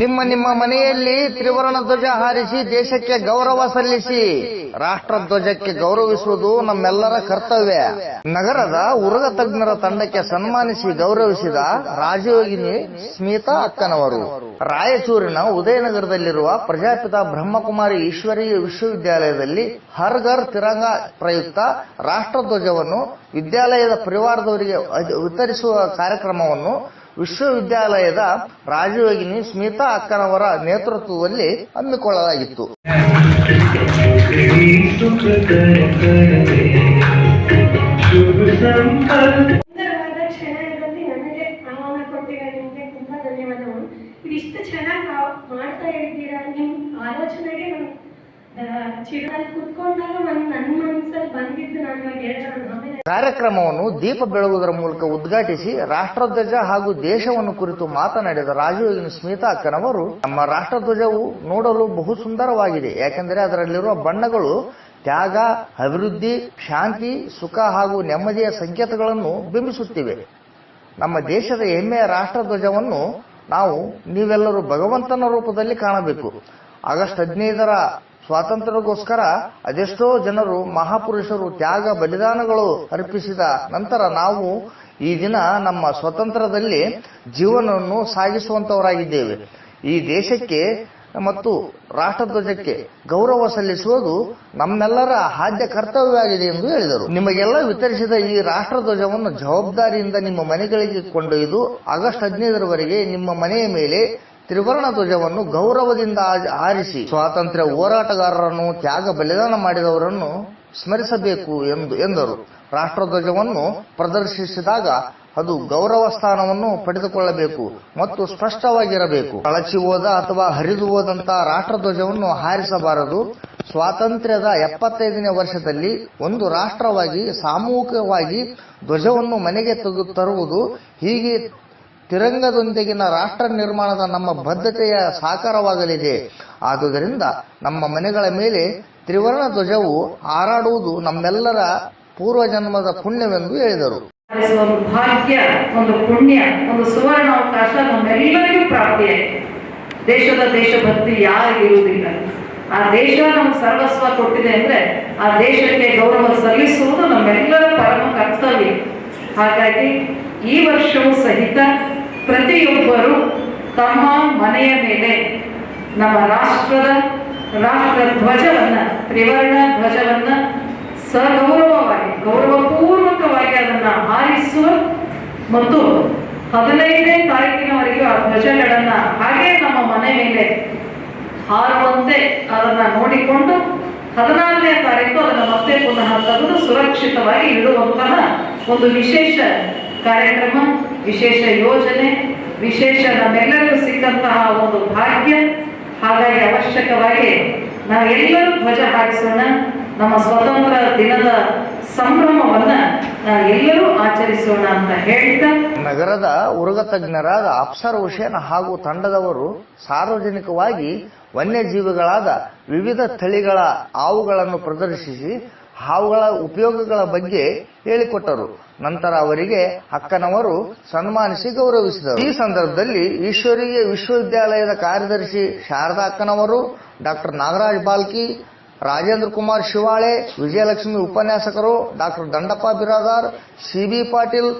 ನಿಮ್ಮ ನಿಮ್ಮ ಮನೆಯಲ್ಲಿ ತ್ರಿವರ್ಣ ಧ್ವಜ ಹಾರಿಸಿ ದೇಶಕ್ಕೆ ಗೌರವ ಸಲ್ಲಿಸಿ, ರಾಷ್ಟ್ರ ಧ್ವಜಕ್ಕೆ ಗೌರವಿಸುವುದು ನಮ್ಮೆಲ್ಲರ ಕರ್ತವ್ಯ. ನಗರದ ಉರಗ ತಜ್ಞರ ತಂಡಕ್ಕೆ ಸನ್ಮಾನಿಸಿ ಗೌರವಿಸಿದ ರಾಜಯೋಗಿನಿ ಸ್ಮಿತಾ ಅಕ್ಕನವರು. ರಾಯಚೂರಿನ ಉದಯನಗರದಲ್ಲಿರುವ ಪ್ರಜಾಪಿತ ಬ್ರಹ್ಮಕುಮಾರಿ ಈಶ್ವರೀಯ ವಿಶ್ವವಿದ್ಯಾಲಯದಲ್ಲಿ ಹರ್ ಘರ್ ತಿರಂಗ ಪ್ರಯುಕ್ತ ರಾಷ್ಟ್ರಧ್ವಜವನ್ನು ವಿದ್ಯಾಲಯದ ಪರಿವಾರದವರಿಗೆ ವಿತರಿಸುವ ಕಾರ್ಯಕ್ರಮವನ್ನು ವಿಶ್ವವಿದ್ಯಾಲಯದ ರಾಜಯೋಗಿನಿ ಸ್ಮಿತಾ ಅಕ್ಕನವರ ನೇತೃತ್ವದಲ್ಲಿ ಹಮ್ಮಿಕೊಳ್ಳಲಾಗಿತ್ತು. ಇದಿಷ್ಟು ಚೆನ್ನಾಗಿ ಮಾಡ್ತಾ ಇದ್ದೀರಾ ನಿಮ್ಮ ಆಲೋಚನೆಗೆ ಕಾರ್ಯಕ್ರಮವನ್ನು ದೀಪ ಬೆಳಗುವುದರ ಮೂಲಕ ಉದ್ಘಾಟಿಸಿ ರಾಷ್ಟ್ರಧ್ವಜ ಹಾಗೂ ದೇಶವನ್ನು ಕುರಿತು ಮಾತನಾಡಿದ ರಾಜಯೋಗಿನಿ ಸ್ಮಿತಾ ಅಕ್ಕನವರು, ನಮ್ಮ ರಾಷ್ಟ್ರಧ್ವಜವು ನೋಡಲು ಬಹು ಸುಂದರವಾಗಿದೆ. ಯಾಕೆಂದರೆ ಅದರಲ್ಲಿರುವ ಬಣ್ಣಗಳು ತ್ಯಾಗ, ಅಭಿವೃದ್ಧಿ, ಶಾಂತಿ, ಸುಖ ಹಾಗೂ ನೆಮ್ಮದಿಯ ಸಂಕೇತಗಳನ್ನು ಬಿಂಬಿಸುತ್ತಿವೆ. ನಮ್ಮ ದೇಶದ ಹೆಮ್ಮೆಯ ರಾಷ್ಟ್ರಧ್ವಜವನ್ನು ನಾವು ನೀವೆಲ್ಲರೂ ಭಗವಂತನ ರೂಪದಲ್ಲಿ ಕಾಣಬೇಕು. ಆಗಸ್ಟ್ ಹದಿನೈದರ ಸ್ವಾತಂತ್ರ್ಯಕ್ಕೋಸ್ಕರ ಅದೆಷ್ಟೋ ಜನರು ಮಹಾಪುರುಷರು ತ್ಯಾಗ ಬಲಿದಾನಗಳು ಅರ್ಪಿಸಿದ ನಂತರ ನಾವು ಈ ದಿನ ನಮ್ಮ ಸ್ವತಂತ್ರದಲ್ಲಿ ಜೀವನವನ್ನು ಸಾಗಿಸುವಂತವರಾಗಿದ್ದೇವೆ. ಈ ದೇಶಕ್ಕೆ ಮತ್ತು ರಾಷ್ಟ್ರಧ್ವಜಕ್ಕೆ ಗೌರವ ಸಲ್ಲಿಸುವುದು ನಮ್ಮೆಲ್ಲರ ಆದ್ಯ ಕರ್ತವ್ಯವಾಗಿದೆ ಎಂದು ಹೇಳಿದರು. ನಿಮಗೆಲ್ಲ ವಿತರಿಸಿದ ಈ ರಾಷ್ಟ್ರಧ್ವಜವನ್ನು ಜವಾಬ್ದಾರಿಯಿಂದ ನಿಮ್ಮ ಮನೆಗಳಿಗೆ ಕೊಂಡೊಯ್ದು ಆಗಸ್ಟ್ ಹದಿನೈದರವರೆಗೆ ನಿಮ್ಮ ಮನೆಯ ಮೇಲೆ ತ್ರಿವರ್ಣ ಧ್ವಜವನ್ನು ಗೌರವದಿಂದ ಆರಿಸಿ ಸ್ವಾತಂತ್ರ್ಯ ಹೋರಾಟಗಾರರನ್ನು ತ್ಯಾಗ ಬಲಿದಾನ ಮಾಡಿದವರನ್ನು ಸ್ಮರಿಸಬೇಕು ಎಂದು, ಎಂದರು. ರಾಷ್ಟ್ರಧ್ವಜವನ್ನು ಪ್ರದರ್ಶಿಸಿದಾಗ ಅದು ಗೌರವ ಸ್ಥಾನವನ್ನು ಪಡೆದುಕೊಳ್ಳಬೇಕು ಮತ್ತು ಸ್ಪಷ್ಟವಾಗಿರಬೇಕು. ಕಳಚಿ ಹೋದ ಅಥವಾ ಹರಿದು ಹೋದಂತಹ ರಾಷ್ಟ್ರಧ್ವಜವನ್ನು ಹಾರಿಸಬಾರದು. ಸ್ವಾತಂತ್ರ್ಯದ ಎಪ್ಪತ್ತೈದನೇ ವರ್ಷದಲ್ಲಿ ಒಂದು ರಾಷ್ಟ್ರವಾಗಿ, ಸಾಮೂಹಿಕವಾಗಿ ಧ್ವಜವನ್ನು ಮನೆಗೆ ತರುವುದು ಹೀಗೆ ತಿರಂಗದೊಂದಿಗಿನ ರಾಷ್ಟ್ರ ನಿರ್ಮಾಣದ ನಮ್ಮ ಬದ್ಧತೆಯ ಸಾಕಾರವಾಗಲಿದೆ. ಆದುದರಿಂದ ನಮ್ಮ ಮನೆಗಳ ಮೇಲೆ ತ್ರಿವರ್ಣ ಧ್ವಜವು ಹಾರಾಡುವುದು ನಮ್ಮೆಲ್ಲರ ಪೂರ್ವಜನ್ಮದ ಪುಣ್ಯವೆಂದು ಹೇಳಿದರು. ಒಂದು ಭಾಗ್ಯ, ಒಂದು ಪುಣ್ಯ, ಒಂದು ಸುವರ್ಣ ಅವಕಾಶ ನಮ್ಮೆಲ್ಲರಿಗೂ ಪ್ರಾಪ್ತಿಯಾಗಿದೆ ದೇಶದ ದೇಶಭಕ್ತಿ ಯಾರಿಗೆ ಇರುವುದಿಲ್ಲ. ಆ ದೇಶ ನಮ್ಗೆ ಸರ್ವಸ್ವ ಕೊಟ್ಟಿದೆ ಅಂದ್ರೆ ಆ ದೇಶಕ್ಕೆ ಗೌರವ ಸಲ್ಲಿಸುವುದು ನಮ್ಮೆಲ್ಲರ ಪರಮ ಕರ್ತವ್ಯ. ಹಾಗಾಗಿ ಈ ವರ್ಷವೂ ಸಹಿತ ಪ್ರತಿಯೊಬ್ಬರು ತಮ್ಮ ಮನೆಯ ಮೇಲೆ ನಮ್ಮ ರಾಷ್ಟ್ರದ ರಾಷ್ಟ್ರ ಧ್ವಜವನ್ನ ತ್ರಿವರ್ಣ ಧ್ವಜವನ್ನ ಸಗೌರವವಾಗಿ, ಗೌರವಪೂರ್ವಕವಾಗಿ ಅದನ್ನ ಹಾರಿಸುವ ಮತ್ತು ಹದಿನೈದನೇ ತಾರೀಕಿನವರೆಗೂ ಆ ಧ್ವಜಗಳನ್ನ ಹಾಗೆ ನಮ್ಮ ಮನೆ ಮೇಲೆ ಹಾರುವಂತೆ ಅದನ್ನ ನೋಡಿಕೊಂಡು ಹದಿನಾರನೇ ತಾರೀಕು ಅದನ್ನು ಮತ್ತೆ ಪುನಃ ತೆಗೆದು ಸುರಕ್ಷಿತವಾಗಿ ಇಡುವಂತಹ ಒಂದು ವಿಶೇಷ ಕಾರ್ಯಕ್ರಮ, ವಿಶೇಷ ಯೋಜನೆ ವಿಶೇಷ ನಮ್ಮೆಲ್ಲರಿಗೂ ಸಿಕ್ಕಂತಹ ಒಂದು ಭಾಗ್ಯ. ಹಾಗಾಗಿ ಅವಶ್ಯಕವಾಗಿ ನಾವೆಲ್ಲರೂ ಧ್ವಜ ಹಾರಿಸೋಣ. ನಮ್ಮ ಸ್ವತಂತ್ರ ದಿನದ ಸಂಭ್ರಮವನ್ನ ನಾವೆಲ್ಲರೂ ಆಚರಿಸೋಣ ಅಂತ ಹೇಳ್ತಾ. ನಗರದ ಉರುಗ ತಜ್ಞರಾದ ಅಪ್ಸರ್ ಹುಸೇನ್ ಹಾಗೂ ತಂಡದವರು ಸಾರ್ವಜನಿಕವಾಗಿ ವನ್ಯಜೀವಿಗಳಾದ ವಿವಿಧ ತಳಿಗಳ ಹಾವುಗಳನ್ನು ಪ್ರದರ್ಶಿಸಿ ಹಾವುಗಳ ಉಪಯೋಗಗಳ ಬಗ್ಗೆ ಹೇಳಿಕೊಟ್ಟರು. ನಂತರ ಅವರಿಗೆ ಅಕ್ಕನವರು ಸನ್ಮಾನಿಸಿ ಗೌರವಿಸಿದರು. ಈ ಸಂದರ್ಭದಲ್ಲಿ ಈಶ್ವರೀಯ ವಿಶ್ವವಿದ್ಯಾಲಯದ ಕಾರ್ಯದರ್ಶಿ ಶಾರದಾ ಅಕ್ಕನವರು, ಡಾಕ್ಟರ್ ನಾಗರಾಜ್ ಬಾಲ್ಕಿ, ರಾಜೇಂದ್ರ ಕುಮಾರ್ ಶಿವಾಳೆ, ವಿಜಯಲಕ್ಷ್ಮಿ ಉಪನ್ಯಾಸಕರು, ಡಾಕ್ಟರ್ ದಂಡಪ್ಪ ಬಿರಾದಾರ್ ಸಿಬಿ ಪಾಟೀಲ್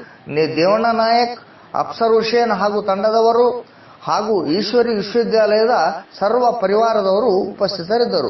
ದೇವಣ್ಣ ನಾಯಕ್ ಅಪ್ಸರ್ ಹುಸೇನ್ ಹಾಗೂ ತಂಡದವರು ಹಾಗೂ ಈಶ್ವರಿ ವಿಶ್ವವಿದ್ಯಾಲಯದ ಸರ್ವ ಪರಿವಾರದವರು ಉಪಸ್ಥಿತರಿದ್ದರು.